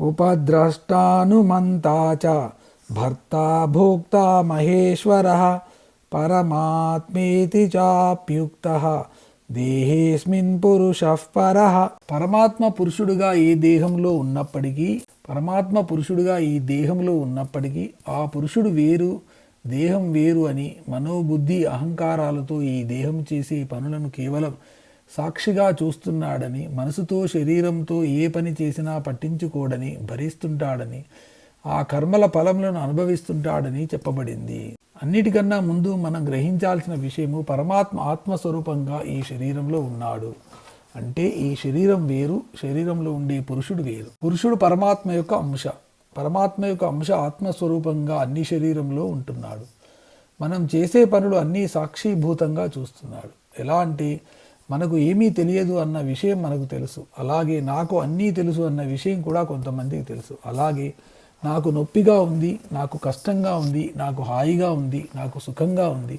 ఉపద్రష్టానుమంతా చ భర్త భోక్త మహేశ్వర పరమాత్మేతి చాప్యుక్త దేహేస్మిన్ పురుష పర పరమాత్మ పురుషుడుగా ఈ దేహంలో ఉన్నప్పటికీ పరమాత్మ పురుషుడుగా ఈ దేహంలో ఉన్నప్పటికీ ఆ పురుషుడు వేరు దేహం వేరు అని మనోబుద్ధి అహంకారాలతో ఈ దేహం చేసే పనులను కేవలం సాక్షిగా చూస్తున్నాడని మనసుతో శరీరంతో ఏ పని చేసినా పట్టించుకోడని భరిస్తుంటాడని ఆ కర్మల ఫలములను అనుభవిస్తుంటాడని చెప్పబడింది. అన్నిటికన్నా ముందు మనం గ్రహించాల్సిన విషయము పరమాత్మ ఆత్మస్వరూపంగా ఈ శరీరంలో ఉన్నాడు. అంటే ఈ శరీరం వేరు శరీరంలో ఉండే పురుషుడు వేరు. పురుషుడు పరమాత్మ యొక్క అంశ. పరమాత్మ యొక్క అంశ ఆత్మస్వరూపంగా అన్ని శరీరంలో ఉంటున్నాడు. మనం చేసే పనులు అన్నీ సాక్షిభూతంగా చూస్తున్నాడు. ఎలా అంటే మనకు ఏమీ తెలియదు అన్న విషయం మనకు తెలుసు. అలాగే నాకు అన్నీ తెలుసు అన్న విషయం కూడా కొంతమందికి తెలుసు. అలాగే నాకు నొప్పిగా ఉంది నాకు కష్టంగా ఉంది నాకు హాయిగా ఉంది నాకు సుఖంగా ఉంది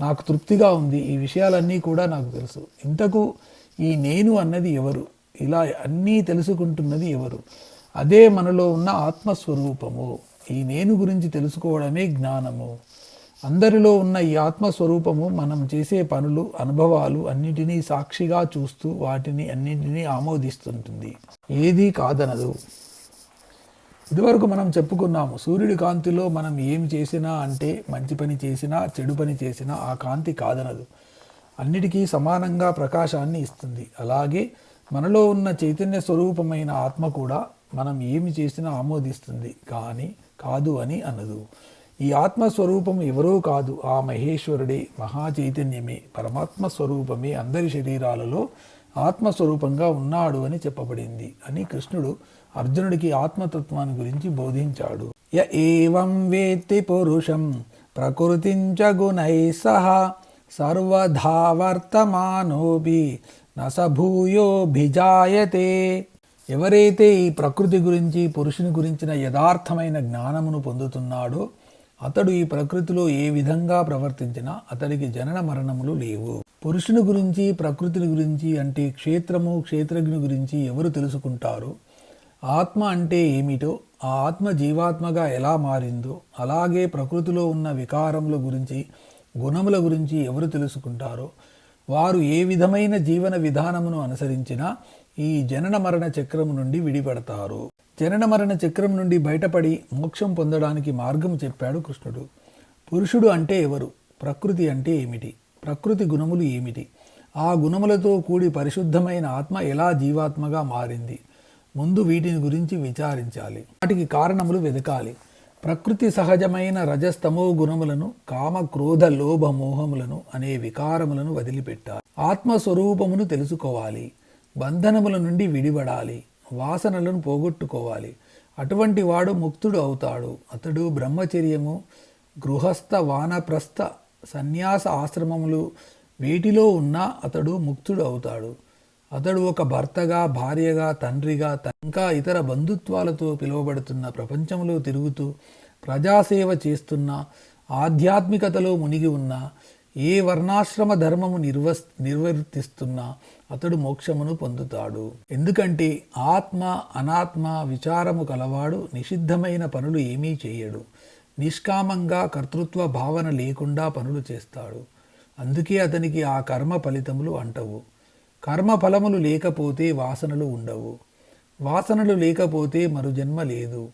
నాకు తృప్తిగా ఉంది ఈ విషయాలన్నీ కూడా నాకు తెలుసు. ఇంతకు ఈ నేను అన్నది ఎవరు? ఇలా అన్నీ తెలుసుకుంటున్నది ఎవరు? అదే మనలో ఉన్న ఆత్మస్వరూపము. ఈ నేను గురించి తెలుసుకోవడమే జ్ఞానము. అందరిలో ఉన్న ఈ ఆత్మస్వరూపము మనం చేసే పనులు అనుభవాలు అన్నిటినీ సాక్షిగా చూస్తూ వాటిని అన్నింటినీ ఆమోదిస్తుంటుంది. ఏదీ కాదనదు. ఇదివరకు మనం చెప్పుకున్నాము సూర్యుడి కాంతిలో మనం ఏం చేసినా అంటే మంచి పని చేసినా చెడు పని చేసినా ఆ కాంతి కాదనదు. అన్నిటికీ సమానంగా ప్రకాశాన్ని ఇస్తుంది. అలాగే మనలో ఉన్న చైతన్య స్వరూపమైన ఆత్మ కూడా మనం ఏమి చేసినా ఆమోదిస్తుంది. కానీ కాదు అని అనదు. ఈ ఆత్మస్వరూపం ఎవరో కాదు. ఆ మహేశ్వరుడే మహాచైతన్యమే పరమాత్మ స్వరూపమే అందరి శరీరాలలో ఆత్మస్వరూపంగా ఉన్నాడు అని చెప్పబడింది అని కృష్ణుడు అర్జునుడికి ఆత్మతత్వాన్ని గురించి బోధించాడు. య ఏవం వేత్తి పురుషం ప్రకృతించ గుణై సహ సర్వధా వర్తమానోపి నసభూయోభిజాయతే. ఎవరైతే ఈ ప్రకృతి గురించి పురుషుని గురించిన యథార్థమైన జ్ఞానమును పొందుతున్నాడో అతడు ఈ ప్రకృతిలో ఏ విధంగా ప్రవర్తించినా అతడికి జనన మరణములు లేవు. పురుషుని గురించి ప్రకృతిని గురించి అంటే క్షేత్రము క్షేత్రజ్ఞు గురించి ఎవరు తెలుసుకుంటారు? ఆత్మ అంటే ఏమిటో ఆ ఆత్మ జీవాత్మగా ఎలా మారిందో అలాగే ప్రకృతిలో ఉన్న వికారముల గురించి గుణముల గురించి ఎవరు తెలుసుకుంటారో? వారు ఏ విధమైన జీవన విధానమును అనుసరించినా ఈ జనన మరణ చక్రము నుండి విడిపడతారు. జనన మరణ చక్రం నుండి బయటపడి మోక్షం పొందడానికి మార్గం చెప్పాడు కృష్ణుడు. పురుషుడు అంటే ఎవరు? ప్రకృతి అంటే ఏమిటి? ప్రకృతి గుణములు ఏమిటి? ఆ గుణములతో కూడి పరిశుద్ధమైన ఆత్మ ఎలా జీవాత్మగా మారింది? ముందు వీటిని గురించి విచారించాలి. వాటికి కారణములు వెతకాలి ప్రకృతి సహజమైన రజస్తమో గుణములను కామ క్రోధ లోభ మోహములను అనే వికారములను వదిలిపెట్టాలి. ఆత్మస్వరూపమును తెలుసుకోవాలి. బంధనముల నుండి విడిపడాలి. వాసనలను పోగొట్టుకోవాలి. అటువంటి వాడు ముక్తుడు అవుతాడు. అతడు బ్రహ్మచర్యము గృహస్థ వానప్రస్థ సన్యాస ఆశ్రమములు వీటిలో ఉన్న అతడు ముక్తుడు అవుతాడు. అతడు ఒక భర్తగా భార్యగా తండ్రిగా ఇంకా ఇతర బంధుత్వాలతో పిలువబడుతున్న ప్రపంచంలో తిరుగుతూ ప్రజాసేవ చేస్తున్న ఆధ్యాత్మికతలో మునిగి ఉన్న ఏ వర్ణాశ్రమ ధర్మము నిర్వ నిర్వర్తిస్తున్నా అతడు మోక్షమును పొందుతాడు. ఎందుకంటే ఆత్మ అనాత్మ విచారము కలవాడు నిషిద్ధమైన పనులు ఏమీ చేయడు. నిష్కామంగా కర్తృత్వ భావన లేకుండా పనులు చేస్తాడు. అందుకే అతనికి ఆ కర్మ ఫలితములు అంటవు. కర్మ ఫలములు లేకపోతే వాసనలు ఉండవు. వాసనలు లేకపోతే మరు జన్మ లేదు.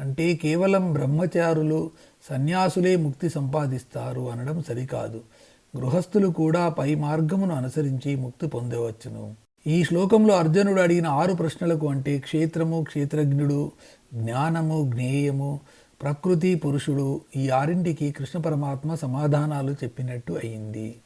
అంటే కేవలం బ్రహ్మచారులు సన్యాసులే ముక్తి సంపాదిస్తారు అనడం సరికాదు. గృహస్థులు కూడా పై మార్గమును అనుసరించి ముక్తి పొందవచ్చును. ఈ శ్లోకంలో అర్జునుడు అడిగిన ఆరు ప్రశ్నలకు అంటే క్షేత్రము క్షేత్రజ్ఞుడు జ్ఞానము జ్ఞేయము ప్రకృతి పురుషుడు ఈ ఆరింటికి కృష్ణ పరమాత్మ సమాధానాలు చెప్పినట్టు అయింది.